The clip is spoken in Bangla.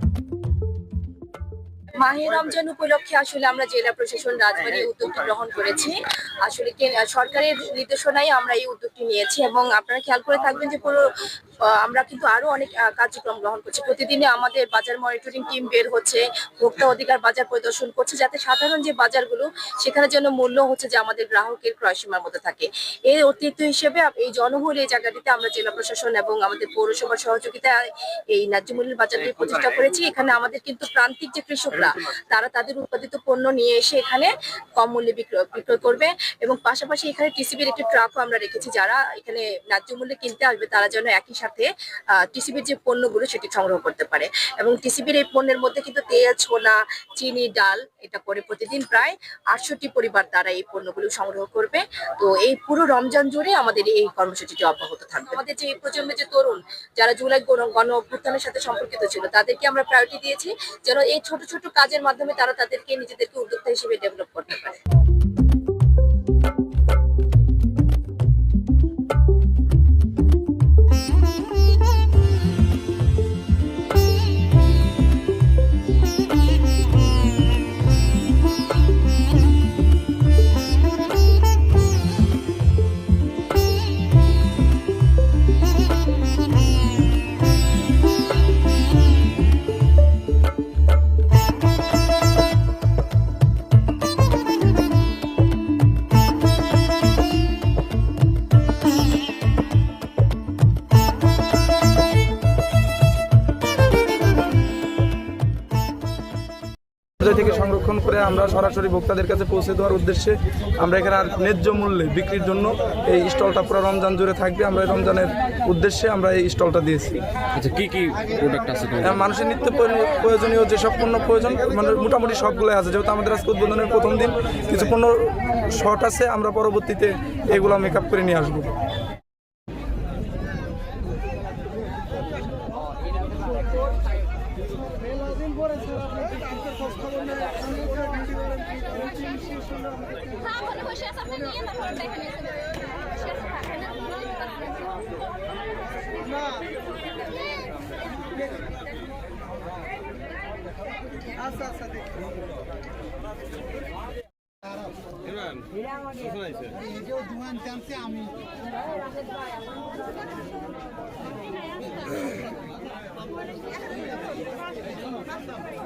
Thank you. মাহে রমজান উপলক্ষে আসলে আমরা জেলা প্রশাসন রাজবাড়ী উদ্যোগটি গ্রহণ করেছি। আসলে সরকারের নির্দেশনায় আমরা এই উদ্যোগটি নিয়েছি এবং আপনারা খেয়াল করে থাকবেন যে পুরো আমরা কিন্তু আরও অনেক কার্যক্রম গ্রহণ করছি। প্রতিদিনে আমাদের বাজার মনিটরিং টিম বের হচ্ছে, ভোক্তা অধিকার বাজার পরিদর্শন করছে, যাতে সাধারণ যে বাজারগুলো, সেখানে যেন মূল্য হচ্ছে যে আমাদের গ্রাহকের ক্রয় সীমার মধ্যে থাকে। এর অতিরিক্ত হিসেবে এই জনবহুল এই জায়গাটিতে আমরা জেলা প্রশাসন এবং আমাদের পৌরসভার সহযোগিতায় এই ন্যায্য মূল্যের বাজারটি প্রতিষ্ঠা করেছি। এখানে আমাদের কিন্তু প্রান্তিক যে কৃষকরা তারা তাদের উৎপাদিত পণ্য নিয়ে এসে এখানে কম মূল্যে বিক্রয় বিক্রয় করবে এবং পাশাপাশি এখানে টিসিবির একটি ট্রাকও আমরা রেখেছি যারা এখানে ন্যায্য মূল্যে কিনতে আসবে, তারা যেন একই সাথে টিসিবির যে পণ্যগুলো সেটি সংগ্রহ করতে পারে। এবং টিসিবির এই পণ্যের মধ্যে কিন্তু তেল, ছোলা, চিনি, ডাল এটা করে প্রতিদিন প্রায় আটষট্টি পরিবার তারা এই পণ্যগুলো সংগ্রহ করবে। তো এই পুরো রমজান জুড়ে আমাদের এই কর্মসূচিটি অব্যাহত থাকবে। আমাদের যে প্রজন্মের যে তরুণ, যারা জুলাই গণ অভ্যুত্থানের সাথে সম্পর্কিত ছিল, তাদেরকে আমরা প্রায়োরিটি দিয়েছি যেন এই ছোট ছোট কাজের মাধ্যমে তারা তাদেরকে নিজেদেরকে উদ্যোক্তা হিসেবে ডেভেলপ করতে পারে। সংরক্ষণ করে আমরা সরাসরি ভোক্তাদের কাছে পৌঁছে দেওয়ার উদ্দেশ্যে আমরা এখানে আর ন্যায্য মূল্যে বিক্রির জন্য এই স্টলটা পুরো রমজান জুড়ে থাকবে। আমরা এই রমজানের উদ্দেশ্যে আমরা এই স্টলটা দিয়েছি। আচ্ছা কি কি প্রোডাক্ট আছে? মানুষের নিত্য পরি- প্রয়োজনীয় যেসব পণ্য প্রয়োজন মানে মোটামুটি সবগুলো আছে। যেহেতু আমাদের আজকে উদ্বোধনের প্রথম দিন কিছু পণ্য শর্ট আছে আমরা পরবর্তীতে এগুলো মেকআপ করে নিয়ে আসব। হ্যাঁ ওখানে নিয়ে তারপর দেখে আমি Yeah.